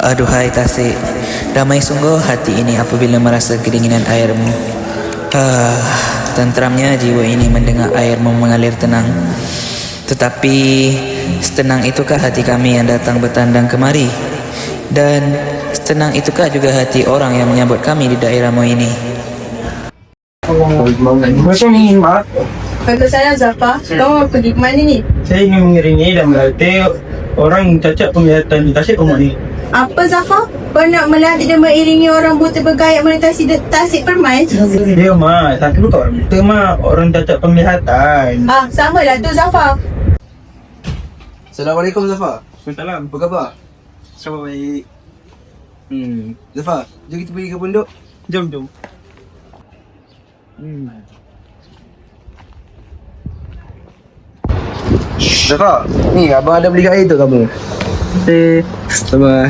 Aduhai Tasik, damai sungguh hati ini apabila merasa kedinginan airmu. Ah, tenteramnya jiwa ini mendengar airmu mengalir tenang. Tetapi setenang itukah hati kami yang datang bertandang kemari? Dan setenang itukah juga hati orang yang menyambut kami di daerahmu ini? Macam ni Mak Waalaikumsalam Zafar. Kau pergi ke mana ni? Saya ingin mengiringi dan melatih Orang cacat penglihatan di Tasik Umar ni Apa Zafar? Kau nak melatih dan mengiringi orang buta bergaya melintasi de- tasik permai? Ya Mak Tapi bukan orang buta Mak Orang cacat penglihatan Ah, sama lah tu Zafar. Assalamualaikum Zafar. Salam Apa khabar? Sama baik Hmm. Zafar, jom kita pergi ke pondok. Jom jom Zafar, ni abang ada beli air tu kamu. Eh Sama.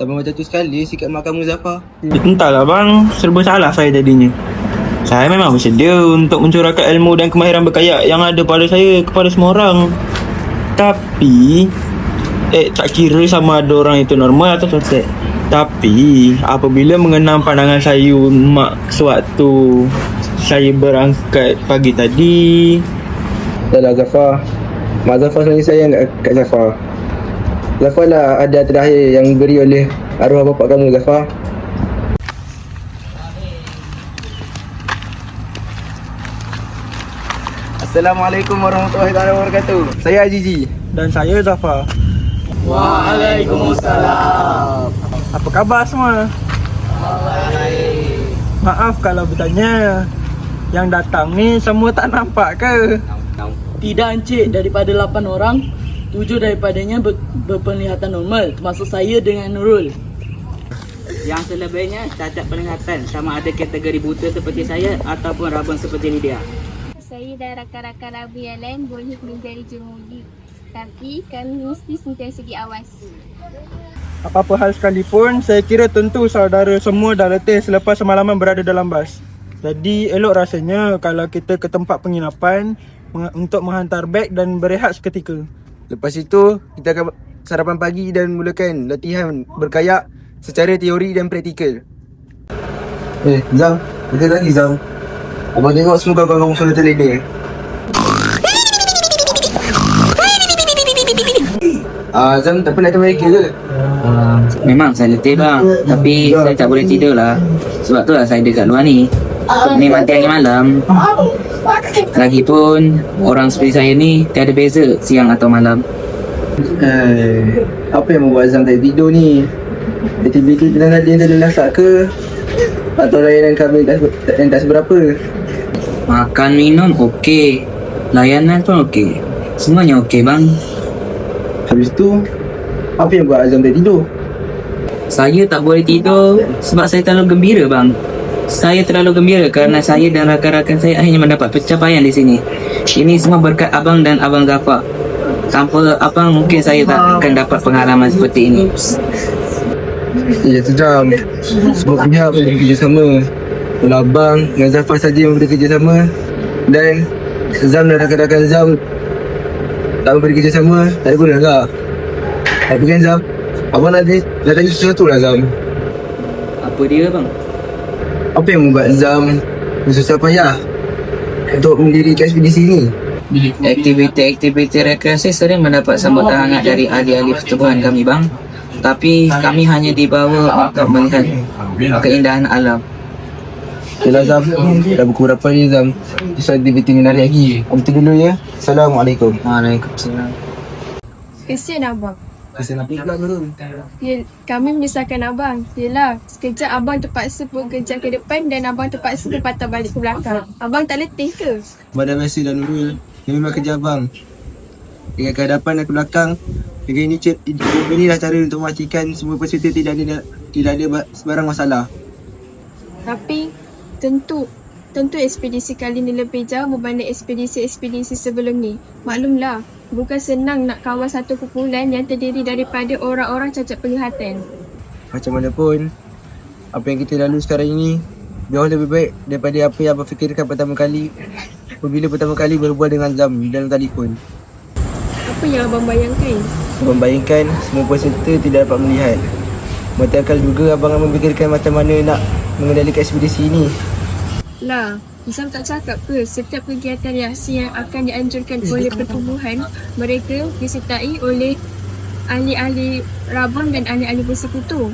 Sabar. Macam tu sekali sikap mak kamu Zafar. Entahlah bang. Serba salah saya jadinya. Saya memang bersedia Untuk mencurahkan ilmu dan kemahiran berkayak Yang ada pada saya Kepada semua orang. Tapi Eh tak kira sama ada orang itu normal atau sotek Tapi Apabila mengenang pandangan saya Mak sewaktu Saya berangkat pagi tadi. Dah lah Zafar. Mak Zafar sebenarnya sayang kat, kat Zafar. Zafar lah ada terakhir yang diberi oleh arwah bapak kamu Zafar. Assalamualaikum warahmatullahi wabarakatuh. Saya Azizi. Dan saya Zafar Waalaikumsalam Apa khabar semua? Maaf kalau bertanya Yang datang ni semua tak nampak ke? Tidak encik daripada 8 orang Tujuh daripadanya ber, berpenglihatan normal. Termasuk saya dengan Nurul. Yang selebihnya cacat penglihatan. Sama ada kategori buta seperti saya Ataupun rabun seperti Lydia. Saya dan rakan-rakan Rabu yang lain boleh menjadi jurumudi. Tapi kami mesti sentiasa diawasi. Apa-apa hal sekalipun Saya kira tentu saudara semua dah letih Selepas semalaman berada dalam bas. Jadi elok rasanya Kalau kita ke tempat penginapan Untuk menghantar beg dan berehat seketika Lepas itu, kita akan sarapan pagi dan mulakan latihan berkayak secara teori dan praktikal. Eh, Zam. Kita lagi Zam. Abang tengok semua kawan-kawan sudah terlena. Ah, Zam tak pernah Amerika ke? Memang saya letih bang Tapi saya tak boleh tidur lah Sebab tu lah saya dekat luar ni Ni mati angin malam Lagipun Orang seperti saya ni Tiada beza siang atau malam Eh, apa yang membuat Zam tak tidur ni? Aktiviti tengah tadi yang tak ada lasak ke? Atau layanan kami tak, tak, yang tak seberapa? Makan minum okey Layanan pun okey Semuanya okey bang Habis tu, apa yang buat Azam tak tidur? Saya tak boleh tidur Sebab saya terlalu gembira bang Saya terlalu gembira kerana saya dan rakan-rakan saya akhirnya mendapat pencapaian di sini. Ini semua berkat abang dan abang Gafar Tanpa abang mungkin saya tak akan dapat pengalaman seperti ini. Ya tu Zam Semua pihak boleh bekerjasama. Kalau Abang dengan Zafar saja yang boleh kerjasama Dan Zam dan rakan-rakan Zam Tak boleh kerjasama Tak ada guna lah. Tapi kan Zam Abang nak, nak tanya sesuatu lah Zam. Apa dia bang? Apa yang membuat Zam Bersusah payah Untuk mendirikan ekspedisi ni? Aktiviti-aktiviti rekreasi sering mendapat sambutan hangat dari ahli-ahli pertubuhan kami bang. Tapi kami hanya dibawa untuk melihat keindahan alam. Yalah Zam. Dah pukul berapa ni Zam? Kisah aktiviti menarik lagi. Kita dulu ya. Assalamualaikum. Waalaikumsalam. Kesian abang. Kasih nak pula Nurul Ya, kami menyusahkan abang. Yelah, sekejap abang terpaksa bekerja ke depan dan abang terpaksa berpatah balik ke belakang. Abang tak letih ke? Badan biasa dan Nurul Ini memang kerja abang Dengan kehadapan dan ke belakang Dengan ini cip Inilah cara untuk memastikan Semua peserta tidak ada Tidak ada ba- sebarang masalah Tapi, tentu Tentu ekspedisi kali ni lebih jauh berbanding ekspedisi-ekspedisi sebelum ni. Maklumlah, bukan senang nak kawal satu kumpulan yang terdiri daripada orang-orang cacat penglihatan. Macam mana pun Apa yang kita lalui sekarang ini Jauh lebih baik Daripada apa yang abang fikirkan pertama kali Apabila pertama kali berbual dengan Zam Dalam telefon Apa yang abang bayangkan? Membayangkan semua peserta tidak dapat melihat. Mata akal juga abang memikirkan macam mana nak mengendalikan ekspedisi ini. Lah, Isam tak cakap ke setiap kegiatan reaksi yang akan dianjurkan oleh pertubuhan mereka disertai oleh ahli-ahli rabun dan ahli-ahli bersekutu.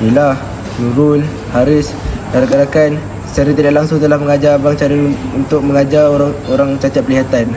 Yelah, Nurul, Haris dan rakan-rakan secara tidak langsung telah mengajar abang cara untuk mengajar orang orang cacat penglihatan.